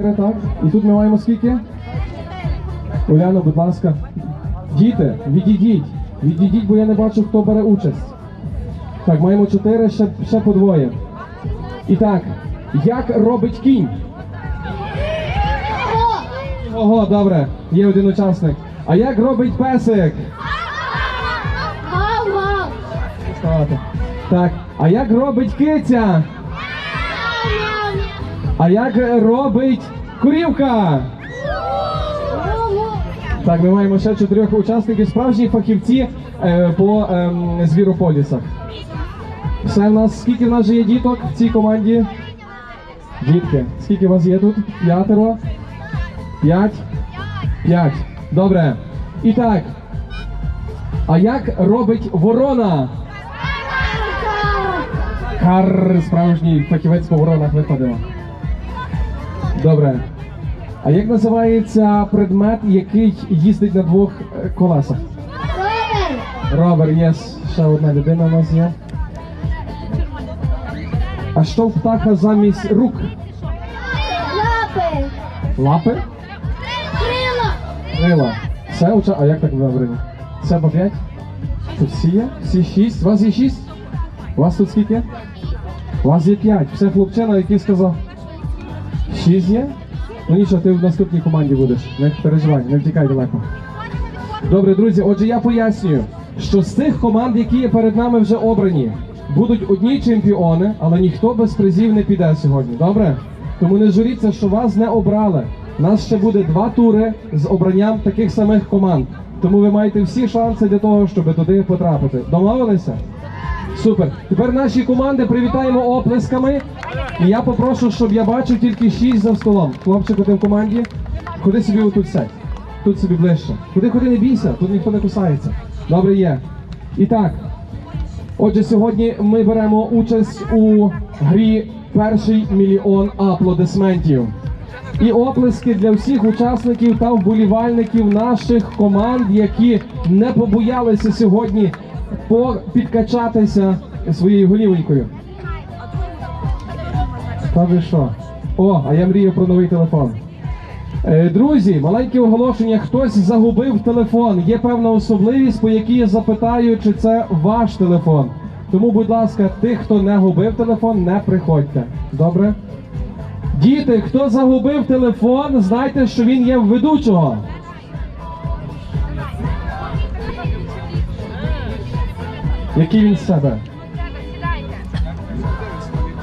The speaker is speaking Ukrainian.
Так, і тут ми маємо скільки? Уляно, будь ласка. Діти, відійдіть. Відійдіть, бо я не бачу, хто бере участь. Так, маємо чотири, ще, ще по двоє. І так, як робить кінь? Ого, добре, є один учасник. А як робить песик? Так, а як робить киця? А як робить курівка? Так, ми маємо ще чотирьох учасників, справжні фахівці е, по ем, звірополісах. Все в нас, скільки в нас же є діток в цій команді? Дітки, скільки вас є тут? П'ятеро? П'ять? П'ять. Добре. І так. А як робить ворона? Кар, справжній фахівець по воронах виходимо. Добре. А як називається предмет, який їздить на двох е, колесах? Ровер, єс. Ще одна людина у нас є. А що в птаха замість рук? Лапи! Лапи? Крила! Крила. Все, уча... А як так вибрали? Це по п'ять? Тут всі є? Всі шість? У вас є шість? У вас тут скільки? У вас є п'ять. Все хлопчина, який сказав. Шість є? Ну нічого, ти в наступній команді будеш. Не переживай, не втікай далеко. Добре, друзі, отже, я пояснюю, що з цих команд, які є перед нами вже обрані, будуть одні чемпіони, але ніхто без призів не піде сьогодні. Добре? Тому не журіться, що вас не обрали. Нас ще буде два тури з обранням таких самих команд. Тому ви маєте всі шанси для того, щоб туди потрапити. Домовилися? Супер. Тепер наші команди привітаємо оплесками. І я попрошу, щоб я бачив тільки шість за столом. Хлопчик один в команді. Ходи собі отут сядь. Тут собі ближче. Куди ходи не бійся, тут ніхто не кусається. Добре є. І так. Отже, сьогодні ми беремо участь у грі Перший мільйон аплодисментів. І оплески для всіх учасників та вболівальників наших команд, які не побоялися сьогодні підкачатися своєю голівонькою. Та ви що? О, а я мрію про новий телефон. Е, Друзі, маленьке оголошення. Хтось загубив телефон. Є певна особливість, по якій я запитаю, чи це ваш телефон. Тому, будь ласка, тих, хто не губив телефон, не приходьте. Добре? Діти, хто загубив телефон, знайте, що він є в ведучого. Який він з себе?